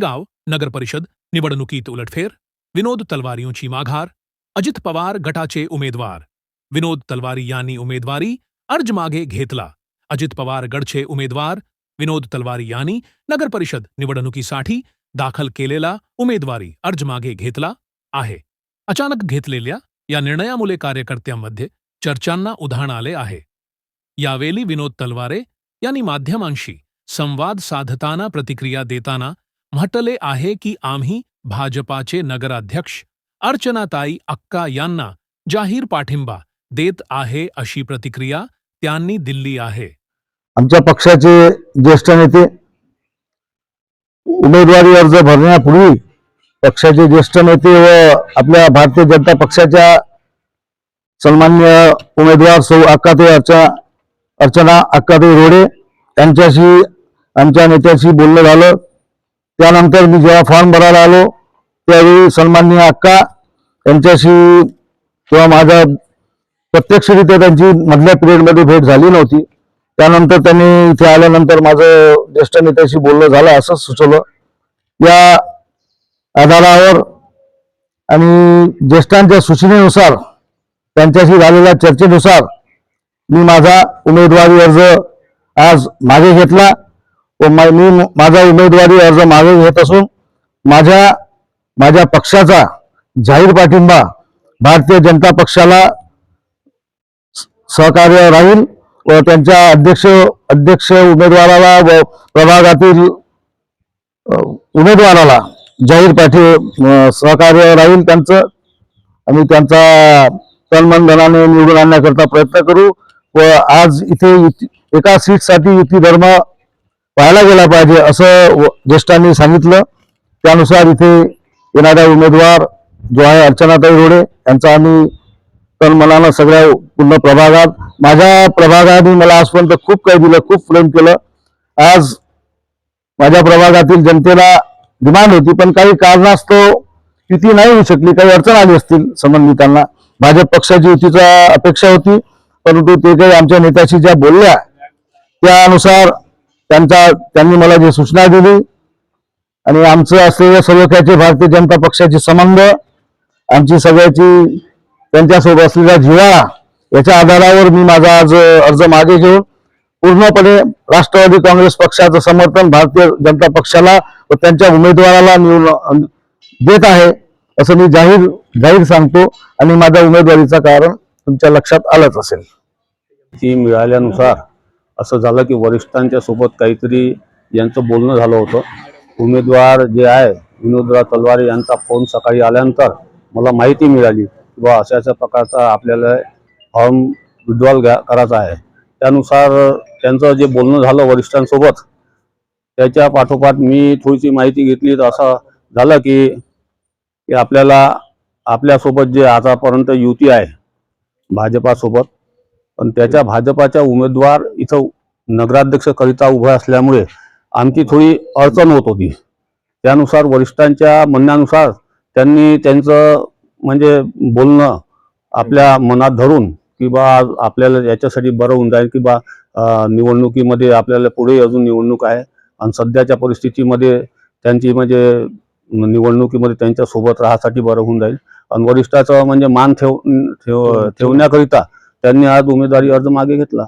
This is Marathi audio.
जळगाव नगर परिषद निवडणुकीत उलटफेर विनोद तलवारींची माघार अजित पवार गटाचे उमेदवार विनोद तलवारी यांनी उमेदवारी अर्ज मागे घेतला अजित पवार गडचे उमेदवार विनोद तलवारी यांनी नगर परिषद निवडणुकीसाठी दाखल केलेला उमेदवारी अर्ज मागे घेतला आहे. अचानक घेतलेल्या या निर्णयामुळे कार्यकर्त्यांमध्ये चर्चांना उधाण आले आहे. यावेळी विनोद तलवारे यांनी माध्यमांशी संवाद साधताना प्रतिक्रिया देताना म्हटले आहे की आम्ही भाजपाचे नगराध्यक्ष अर्चनाताई अक्का यांना जाहीर पाठिंबा देत आहे अशी प्रतिक्रिया त्यांनी दिली आहे. आमच्या पक्षाचे ज्येष्ठ नेते उमेदवारी अर्ज भरण्यापूर्वी पक्षाचे ज्येष्ठ नेते व आपल्या भारतीय जनता पक्षाच्या सन्मान्य उमेदवार सौ अक्काते अर्चना अर्चना अक्काते रोडे यांच्याशी आमच्या नेत्याशी बोलणं झालं. त्यानंतर मी जेव्हा फॉर्म भरायला आलो त्यावेळी सन्माननीय अक्का यांच्याशी किंवा माझा प्रत्यक्षरित्या त्यांची मधल्या पिरियडमध्ये भेट झाली नव्हती. त्यानंतर त्यांनी इथे आल्यानंतर माझं ज्येष्ठ नेत्याशी बोलणं झालं असं सुचवलं. या आधारावर आणि ज्येष्ठांच्या सूचनेनुसार त्यांच्याशी झालेल्या चर्चेनुसार मी माझा उमेदवारी अर्ज आज मागे घेतला. व मी माझा उमेदवारी अर्ज मागे घेत असून माझ्या माझ्या पक्षाचा जाहीर पाठिंबा भारतीय जनता पक्षाला सहकार्य राहील व त्यांच्या अध्यक्ष अध्यक्ष उमेदवाराला व प्रभागातील उमेदवाराला जाहीर पाठी सहकार्य राहील त्यांचं. आणि त्यांचा तन्मनधनाने निवडून आणण्याकरता प्रयत्न करू व आज इथे एका सीटसाठी युती धर्म पाहायला गेला पाहिजे असं व- ज्येष्ठांनी सांगितलं. त्यानुसार इथे येणारा उमेदवार जो आहे अर्चनाताई रोडे यांचा आम्ही तन मनानं सगळ्या पूर्ण प्रभागात माझ्या प्रभागाने मला आजपर्यंत खूप काही दिलं खूप प्रेम केलं. आज माझ्या प्रभागातील जनतेला डिमांड होती पण काही कारणास्तव युती नाही होऊ शकली काही अडचण आली असतील संबंधितांना. भाजप पक्षाची युतीचा अपेक्षा होती परंतु ते काही आमच्या नेत्याशी ज्या बोलल्या त्यानुसार त्यांचा त्यांनी मला जी सूचना दिली आणि आमचं असलेल्या सलोख्याचे भारतीय जनता पक्षाचे संबंध आमची सगळ्याची त्यांच्यासोबत असलेला जिवाळा याच्या आधारावर मी माझा आज अर्ज मागे घेऊन पूर्णपणे राष्ट्रवादी काँग्रेस पक्षाचं समर्थन भारतीय जनता पक्षाला व त्यांच्या उमेदवाराला निवडून देत आहे असं मी जाहीर जाहीर सांगतो आणि माझ्या उमेदवारीचं कारण तुमच्या लक्षात आलंच असेल. ती मिळाल्यानुसार असं झालं की वरिष्ठांच्या सोबत काहीतरी यांचं बोलणं झालं होतं. उमेदवार जे आहे विनोदराव तलवारे यांचा फोन सकाळी आल्यानंतर मला माहिती मिळाली की बा अशा अशा प्रकारचा आपल्याला फॉर्म विड्रॉल घ्या करायचा आहे. त्यानुसार त्यांचं जे बोलणं झालं वरिष्ठांसोबत त्याच्या पाठोपाठ मी थोडीशी माहिती घेतली. तर असं झालं की की आपल्याला आपल्यासोबत जे आतापर्यंत युती आहे भाजपासोबत पण त्याच्या भाजपाच्या उमेदवार इथं नगराध्यक्षकरिता उभा असल्यामुळे आमची थोडी अडचण होत होती. त्यानुसार वरिष्ठांच्या म्हणण्यानुसार त्यांनी त्यांचं म्हणजे बोलणं आपल्या मनात धरून की बा आपल्याला याच्यासाठी बरं होऊन जाईल की बा निवडणुकीमध्ये आपल्याला पुढे अजून निवडणूक आहे आणि सध्याच्या परिस्थितीमध्ये त्यांची म्हणजे निवडणुकीमध्ये त्यांच्यासोबत बरं होऊन जाईल. आणि वरिष्ठाचं म्हणजे मान ठेव ठेव ठेवण्याकरिता त्यांनी आज उमेदवारी अर्ज मागे घेतला.